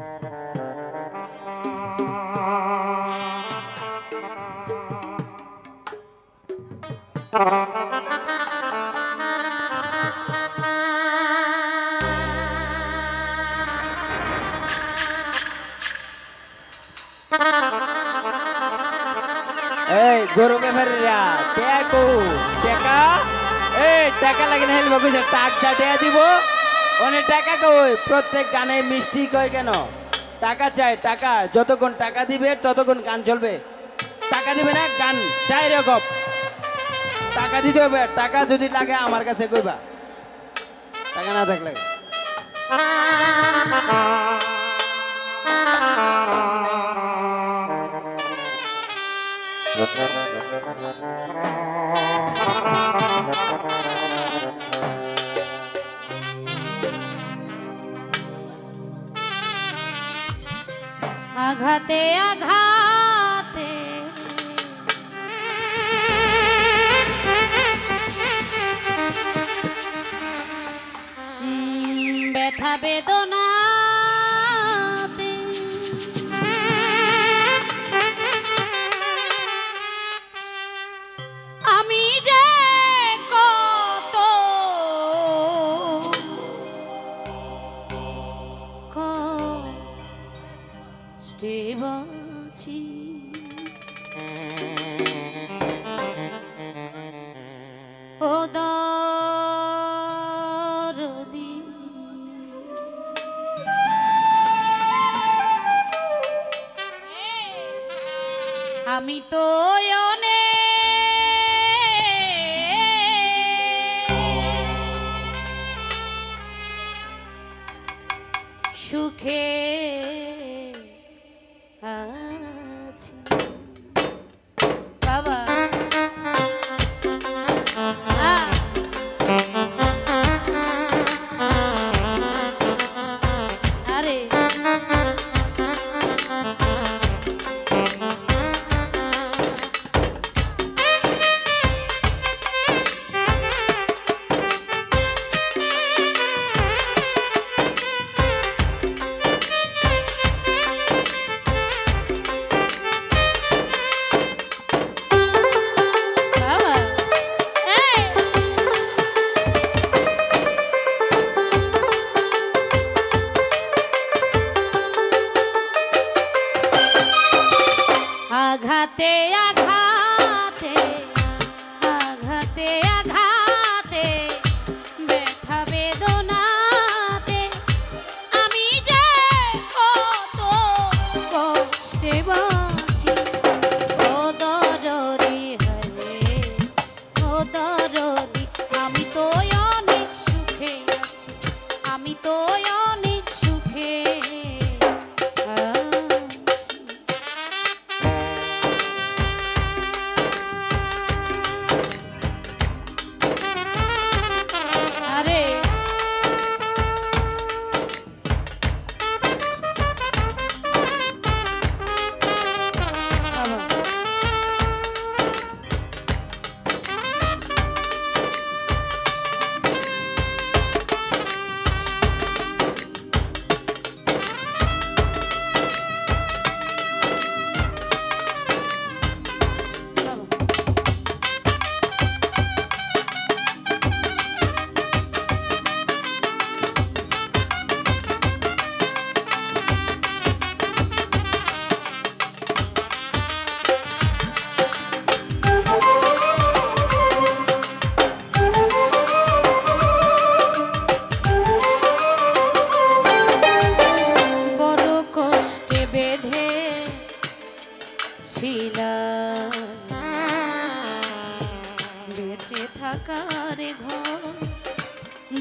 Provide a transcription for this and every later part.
এই গরু ব্যাপারীরা টেকো টেকা এই টাকা লাগে না হেলবা কইছে টাক জাটিয়া দিব অনেক টাকা কই? প্রত্যেক গানে মিষ্টি কয় কেন? টাকা চাই, টাকা। যতক্ষণ টাকা দিবে, ততক্ষণ গান চলবে। টাকা দিবে না, গান চাই রকম টাকা দিতে হবে, টাকা যদি লাগে আমার কাছে কইবা। টাকা না থাকলে। আঘাতে আঘাতে। ব্যথা বেদনা আমি তো সুখে আঘাতে আঘাতে আঘাতে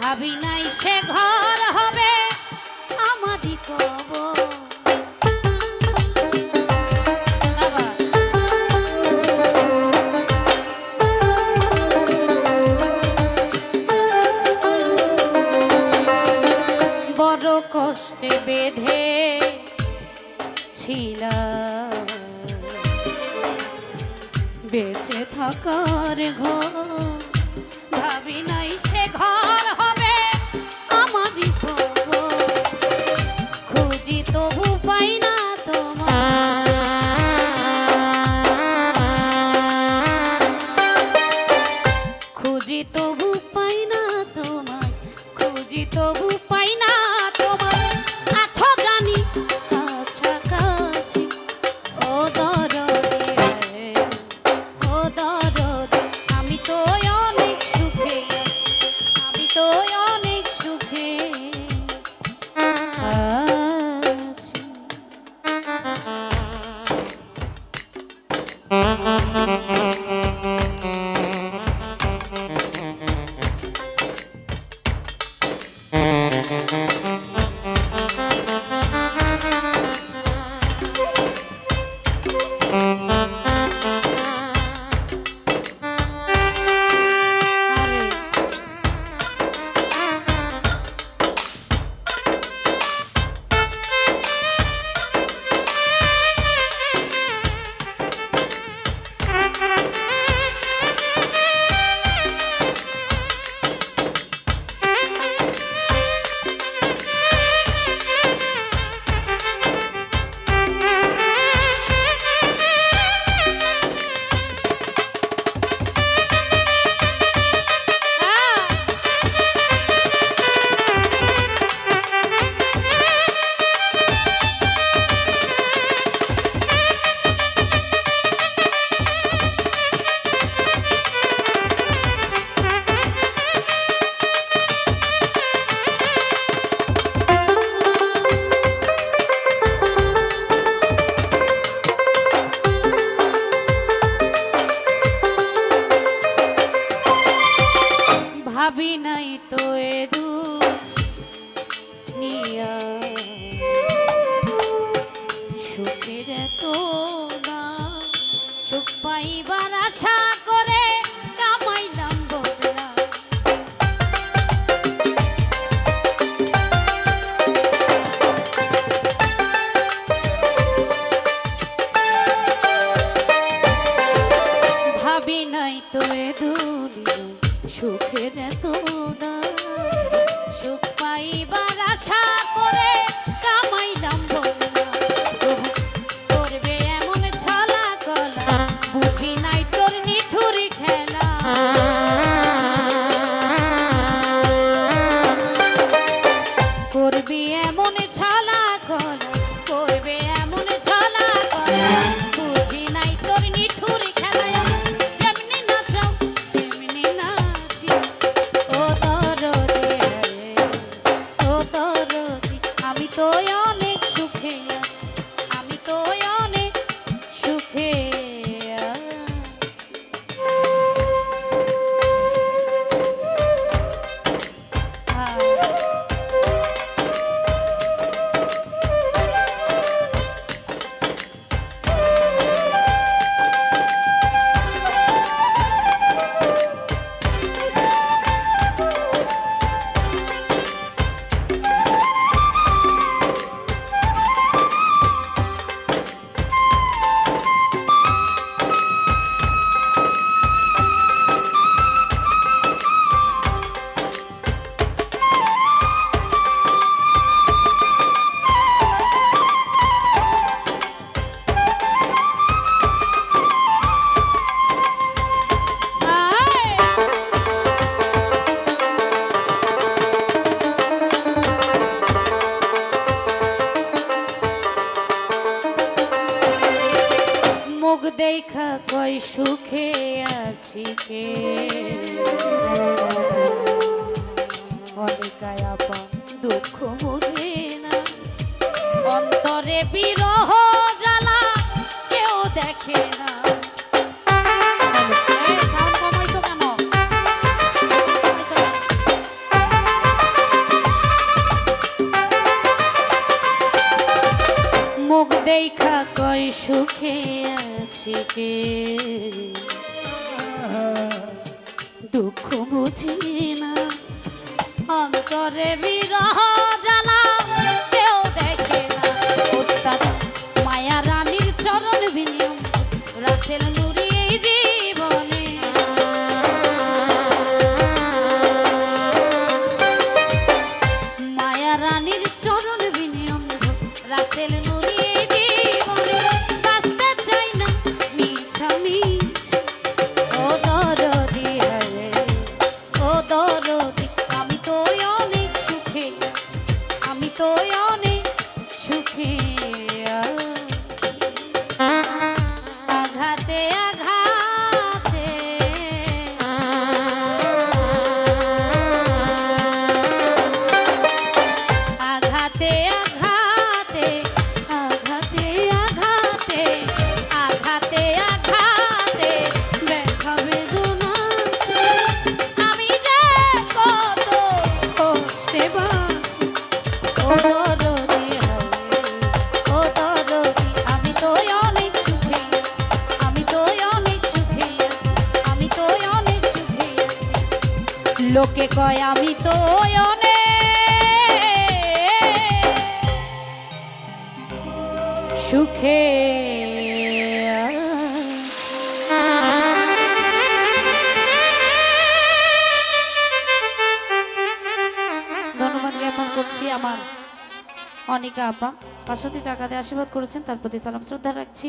ভাবি নাই সে ঘর হবে আমারই কবর। সুখ পাইবার আশা থেকে অনেকায় আপন দুঃখ বুঝে কেউ দেখে না। মুখ দেখা কয় সুখে আছে কে? দুঃখ বুঝি না। অন্তরে বিরহ যা আমি তো সুখে ধন্যবাদ করছি আমার অনিকা আপা। পাঁচশোটি টাকা দিয়ে আশীর্বাদ করেছেন, তার প্রতি সালাম, শ্রদ্ধা রাখছি।